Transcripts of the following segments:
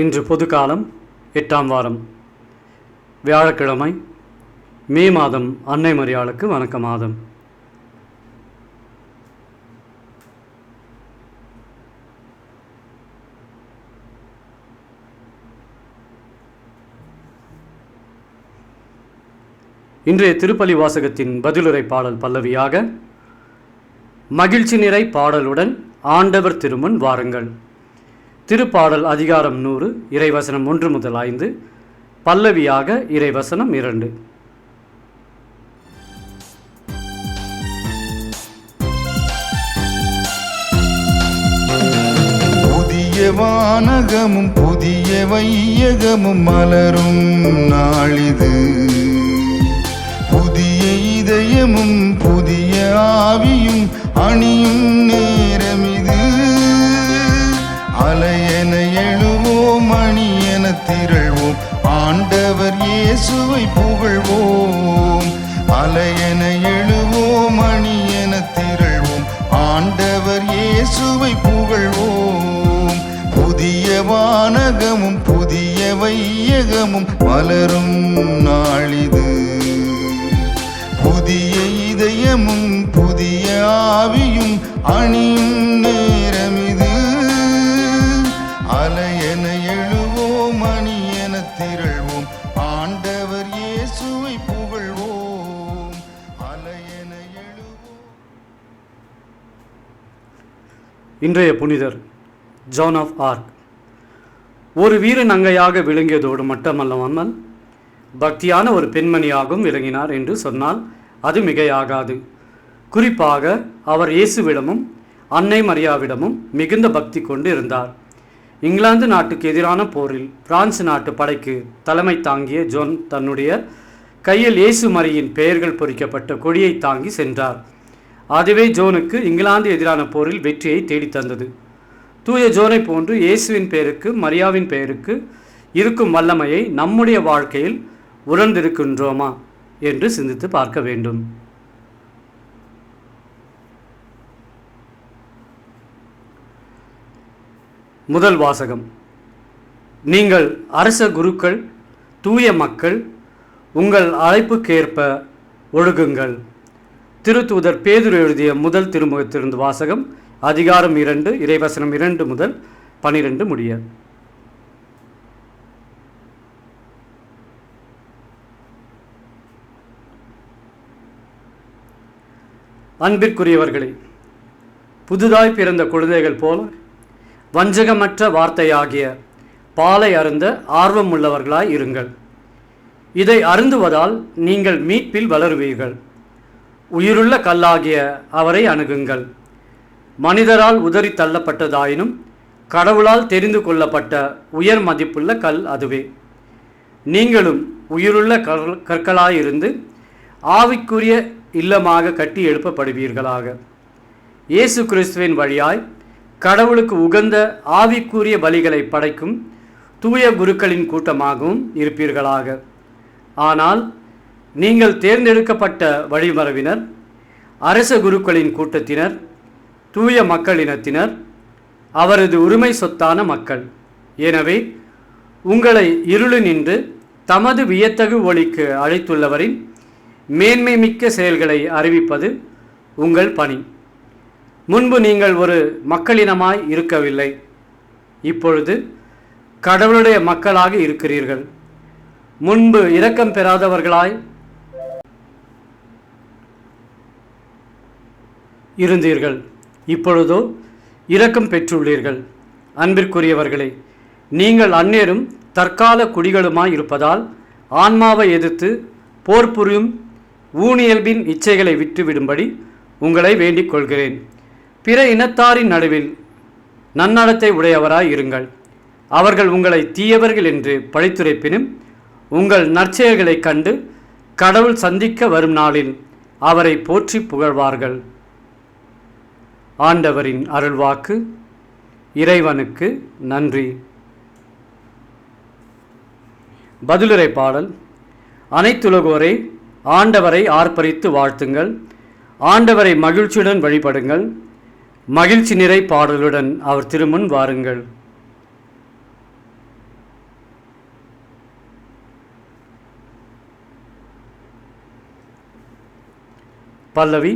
இன்று பொதுக்காலம் எட்டாம் வாரம். வியாழக்கிழமை மே மாதம் அன்னை மரியாளுக்கு வணக்க மாதம் இன்றைய திருப்பலி வாசகத்தின் பதிலுரை பாடல் பல்லவியாக மகிழ்ச்சி நிறை பாடலுடன் ஆண்டவர் திருமன் வாருங்கள். திருப்பாடல் அதிகாரம் நூறு இறைவசனம் ஒன்று முதல் ஐந்து பல்லவியாக இறைவசனம் இரண்டு. புதிய வானகமும் புதிய வையகமும் மலரும் நாளிது. புதிய இதயமும் புதிய ஆவியும் அணியும் நே திரள்வோம். ஆண்டவர் இயேசுவை புகழ்வோம். அலையென எழுவோம் அணியென திரள்வோம். ஆண்டவர் இயேசுவை புகழ்வோம். புதிய வானகமும் புதிய வையகமும் மலரும் நாளிது. புதிய இதயமும் புதிய ஆவியும் அணியும் இன்றைய புனிதர் ஜான் ஆஃப் ஆர்க் ஒரு வீர நங்கையாக விளங்கியதோடு மட்டுமல்லாமல் பக்தியான ஒரு பெண்மணியாகவும் விளங்கினார் என்று சொன்னால் அது மிகையாகாது. குறிப்பாக அவர் இயேசுவிடமும் அன்னை மரியாவிடமும் மிகுந்த பக்தி கொண்டு இருந்தார். இங்கிலாந்து நாட்டுக்கு எதிரான போரில் பிரான்ஸ் நாட்டு படைக்கு தலைமை தாங்கிய ஜோன் தன்னுடைய கையில் இயேசு மரியின் பெயர்கள் பொறிக்கப்பட்ட கொடியை தாங்கி சென்றார். அதுவே ஜோனுக்கு இங்கிலாந்து எதிரான போரில் வெற்றியை தேடித் தந்தது தூய ஜோனை போன்று இயேசுவின் பெயருக்கு மரியாவின் பெயருக்கு இருக்கும் வல்லமையை நம்முடைய வாழ்க்கையில் உணர்ந்திருக்கின்றோமா என்று சிந்தித்து பார்க்க வேண்டும். முதல் வாசகம். நீங்கள் அரச குருக்கள் தூய மக்கள் உங்கள் அழைப்புக்கேற்ப ஒழுகுங்கள். திருத்தூதர் பேதுரு எழுதிய முதல் திருமுகத்திலிருந்து வாசகம் அதிகாரம் இரண்டு இறைவசனம் இரண்டு முதல் பனிரெண்டு முடிய. அன்பிற்குரியவர்களே புதிதாய் பிறந்த குழந்தைகள் போல வஞ்சகமற்ற வார்த்தையாகிய பாலை அருந்த ஆர்வம் உள்ளவர்களாய் இருங்கள். இதை அருந்துவதால் நீங்கள் மீட்பில் வளருவீர்கள். உயிருள்ள கல்லாகிய அவரை அணுகுங்கள். மனிதரால் உதறி தள்ளப்பட்டதாயினும் கடவுளால் தெரிந்து கொள்ளப்பட்ட உயர் மதிப்புள்ள கல் அதுவே. நீங்களும் உயிருள்ள கல் கற்களாயிருந்து ஆவிக்குரிய இல்லமாக கட்டி எழுப்பப்படுவீர்களாக. இயேசு கிறிஸ்துவின் வழியாய் கடவுளுக்கு உகந்த ஆவிக்குரிய பலிகளை படைக்கும் தூய குருக்களின் கூட்டமாகவும் இருப்பீர்களாக. ஆனால் நீங்கள் தேர்ந்தெடுக்கப்பட்ட வழிமரபினர் அரச குருக்களின் கூட்டத்தினர் தூய மக்களினத்தினர் அவரது உரிமை சொத்தான மக்கள். எனவே உங்களை இருளு நின்று தமது வியத்தகு ஒளிக்கு அழைத்துள்ளவரின் மேன்மை மிக்க செயல்களை அறிவிப்பது உங்கள் பணி. முன்பு நீங்கள் ஒரு மக்களினமாய் இருக்கவில்லை. இப்பொழுது கடவுளுடைய மக்களாக இருக்கிறீர்கள். முன்பு இரக்கம் பெறாதவர்களாய் இருந்தீர்கள். இப்பொழுதோ இரக்கம் பெற்றுள்ளீர்கள். அன்பிற்குரியவர்களே நீங்கள் அந்நேரும் தற்கால குடிகளுமாய் இருப்பதால் ஆன்மாவை எதிர்த்து போர் புரியும் ஊனியல்பின் இச்சைகளை விட்டுவிடும்படி உங்களை வேண்டிக் கொள்கிறேன் பிற இனத்தாரின் நடுவில் நன்னடத்தை உடையவராய் இருங்கள். அவர்கள் உங்களை தீயவர்கள் என்று பழித்துரைப்பினும் உங்கள் நற்செயல்களைக் கண்டு கடவுள் சந்திக்க வரும் நாளில் அவரை போற்றி புகழ்வார்கள். ஆண்டவரின் அருள்வாக்கு இறைவனுக்கு நன்றி. பதிலுரை பாடல். அனைத்துலகோரே ஆண்டவரை ஆர்ப்பரித்து வாழ்த்துங்கள். ஆண்டவரை மகிழ்ச்சியுடன் வழிபடுங்கள். மகிழ்ச்சி நிறை பாடலுடன் அவர் திருமுன் வாருங்கள். பல்லவி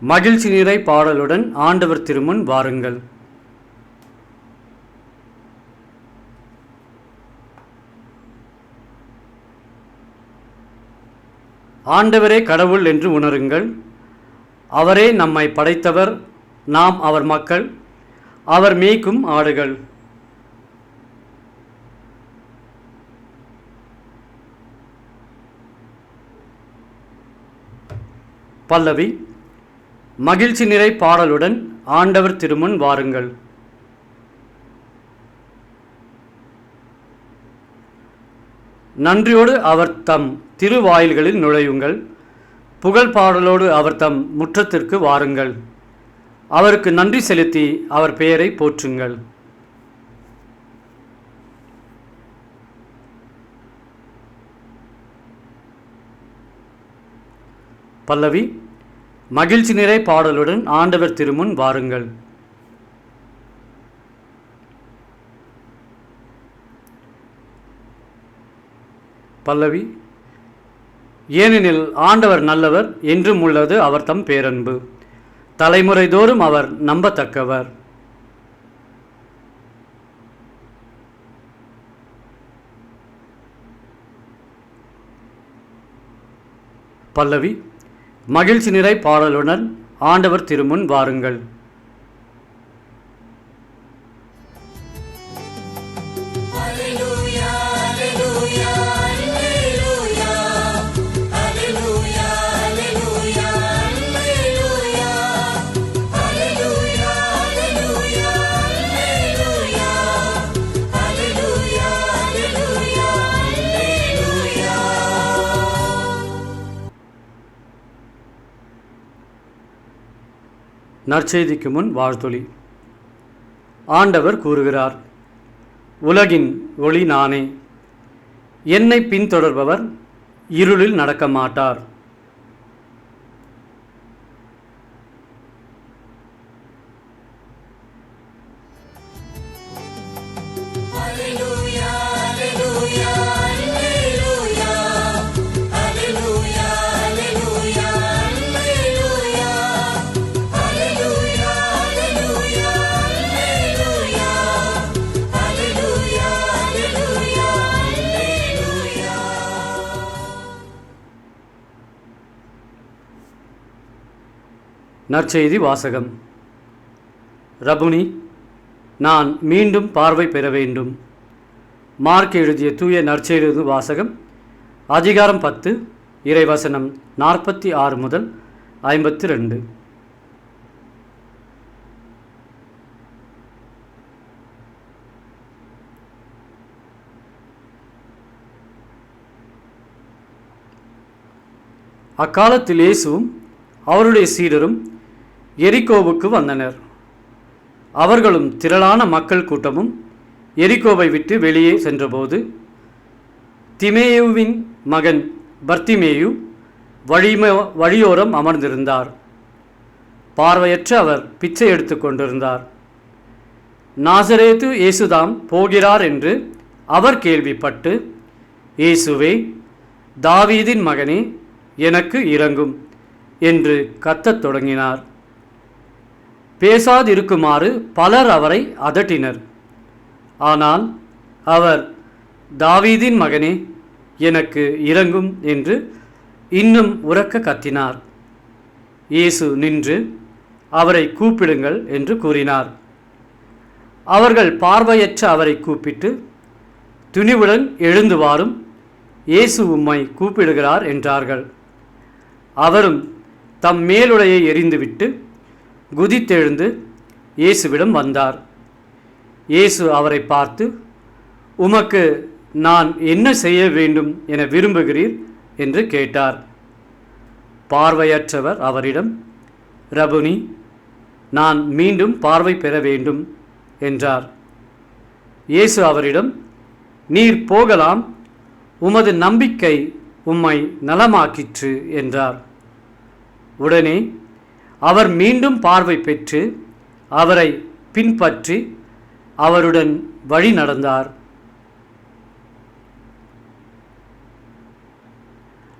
மகிழ்ச்சி நிறை பாடலுடன் ஆண்டவர் திருமுன் வாருங்கள். ஆண்டவரே கடவுள் என்று உணருங்கள். அவரே நம்மை படைத்தவர் நாம் அவர் மக்கள் அவர் மேய்க்கும் ஆடுகள். பல்லவி மகிழ்ச்சி நிறை பாடலுடன் ஆண்டவர் திருமுன் வாருங்கள். நன்றியோடு அவர் தம் திருவாயில்களில் நுழையுங்கள். புகழ் பாடலோடு அவர் தம் முற்றத்திற்கு வாருங்கள். அவருக்கு நன்றி செலுத்தி அவர் பெயரை போற்றுங்கள். பல்லவி மகிழ்ச்சி நிறை பாடலுடன் ஆண்டவர் திருமுன் வாருங்கள். பல்லவி ஏனெனில் ஆண்டவர் நல்லவர் என்றும் உள்ளது அவர் தம் பேரன்பு. தலைமுறை தோறும் அவர் நம்பத்தக்கவர். பல்லவி மகிழ்ச்சி நிறை பாடலுடன் ஆண்டவர் திருமுன் வாருங்கள். நற்செய்திக்கு முன் வாழ்த்தொளி ஆண்டவர் கூறுகிறார் உலகின் ஒளி நானே. என்னை பின்தொடர்பவர் இருளில் நடக்க மாட்டார் நற்செய்தி வாசகம். ரபுனி நான் மீண்டும் பார்வை பெற வேண்டும். மார்க் எழுதிய தூய நற்செய்தி வாசகம் அதிகாரம் பத்து இறைவசனம் நாற்பத்தி ஆறு முதல் ஐம்பத்தி ரெண்டு. அக்காலத்தில் இயேசுவும் அவருடைய சீடரும் எரிகோவுக்கு வந்தனர். அவர்களும் திரளான மக்கள் கூட்டமும் எரிகோவை விட்டு வெளியே சென்றபோது திமேயுவின் மகன் பர்த்திமேயு வழிம வழியோரம் அமர்ந்திருந்தார். பார்வையற்ற அவர் பிச்சை எடுத்து கொண்டிருந்தார். நாசரேத்து இயேசுதாம் போகிறார் என்று அவர் கேள்விப்பட்டு இயேசுவே தாவீதின் மகனே எனக்கு இறங்கும் என்று கத்தத் தொடங்கினார். பேசாதிருக்குமாறு பலர் அவரை அதட்டினர். ஆனால் அவர் தாவீதின் மகனே எனக்கு இறங்கும் என்று இன்னும் உறக்க கத்தினார். இயேசு நின்று அவரை கூப்பிடுங்கள் என்று கூறினார். அவர்கள் பார்வையற்ற அவரை கூப்பிட்டு துணிவுடன் எழுந்து வாரும் இயேசு உம்மை கூப்பிடுகிறார் என்றார்கள். அவரும் தம் மேலுடையை எறிந்துவிட்டு குதித்தெழுந்து இயேசுவிடம் வந்தார். இயேசு அவரை பார்த்து உமக்கு நான் என்ன செய்ய வேண்டும் என விரும்புகிறீர்? என்று கேட்டார். பார்வையற்றவர் அவரிடம் ரபுனி நான் மீண்டும் பார்வை பெற வேண்டும் என்றார். இயேசு அவரிடம் நீர் போகலாம் உமது நம்பிக்கை உம்மை நலமாக்கிற்று என்றார். உடனே அவர் மீண்டும் பார்வை பெற்று அவரை பின்பற்றி அவருடன் வழி நடந்தார்.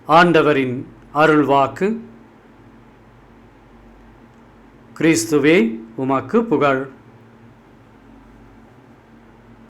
ஆண்டவரின் அருள்வாக்கு. கிறிஸ்துவே உமக்கு புகழ்.